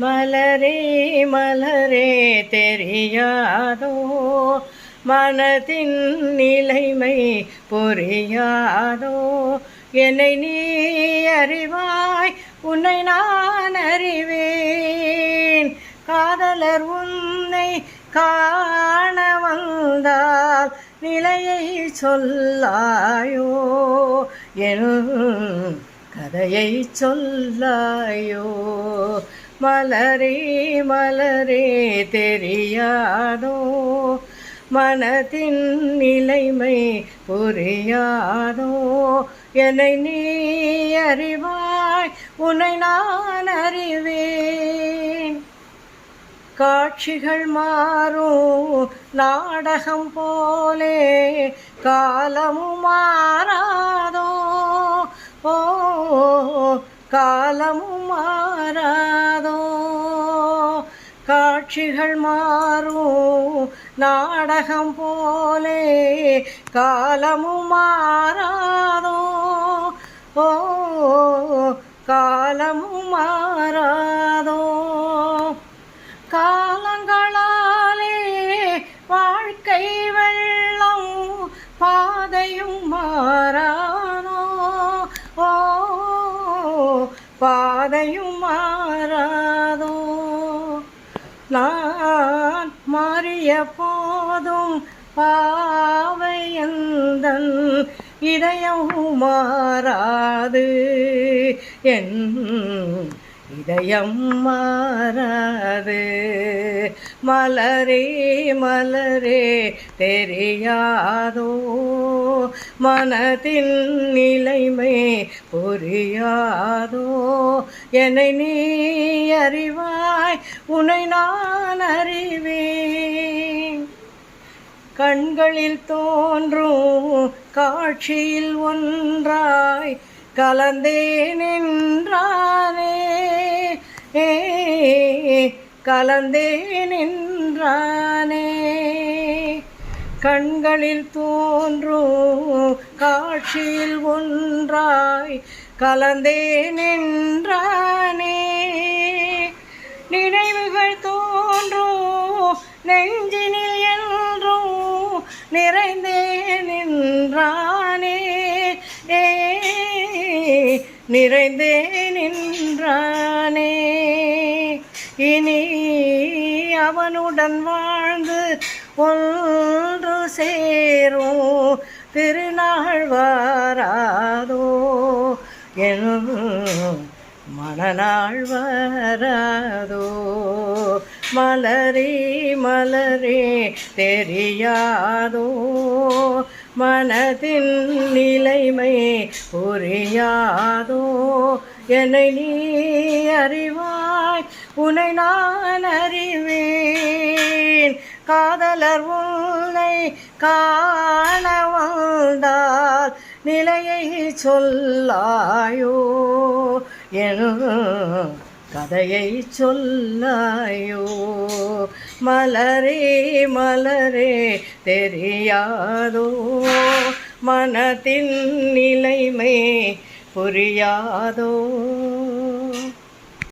மலரே மலரே தெரியாதோ? மனதின் நிலைமை புரியாதோ? என்னை நீ அறிவாய் உன்னை நான் அறிவேன். காதலர் உன்னை காண வந்தால் நிலையை சொல்லாயோ? என் கதையை சொல்லாயோ? மலரே மலரே தெரியாதோ? மனதின் நிலைமை புரியாதோ? என்னை நீ அறிவாய் உன்னை நான் அறிவேன். காட்சிகள் மாறும் நாடகம் போலே காலமும் மாறாதோ? காலமும் மாறாதோ? காட்சிகள் மாறும் நாடகம் போலே காலமும் மாறாதோ? ஓ காலமும் மாறாதோ? காலங்களாலே வாழ்க்கை வெள்ளம் பாதையும் மாறா பாதையும் மாறாதோ? நான் மாறிய போதும் பாவையந்தன் இதயம் மாறாது. என் இதயம் மாறாது. மலரே மலரே தெரியாதோ? மனதின் நிலைமை புரியாதோ? என்னை நீ அறிவாய் உன்னை நான் அறிவேன். கண்களில் தோன்றும் காட்சியில் ஒன்றாய் கலந்தே நின்றானே கலந்தே நின்றானே கண்களில் தோன்றும் காட்சியில் ஒன்றாய் கலந்தே நின்றானே நினைவுகள் தோன்றும் நெஞ்சினில் என்றும் நிறைந்தே நின்றானே ஏ நிறைந்தே நின்றானே இனி அவனுடன் வாழ்ந்து ஒன்று சேரும் திருநாள் வாராதோ. என் மனநாள் வராதோ. மலரே மலரே தெரியாதோ. மனதின் நிலைமை புரியாதோ. என்னை நீ அறிவாய் உன்னை நான் அறிவேன். காதலர் உன்னை காண வந்தால் நிலையை சொல்லாயோ? என் கதையை சொல்லாயோ? மலரே மலரே தெரியாதோ? மனத்தின் நிலைமை புரியாதோ?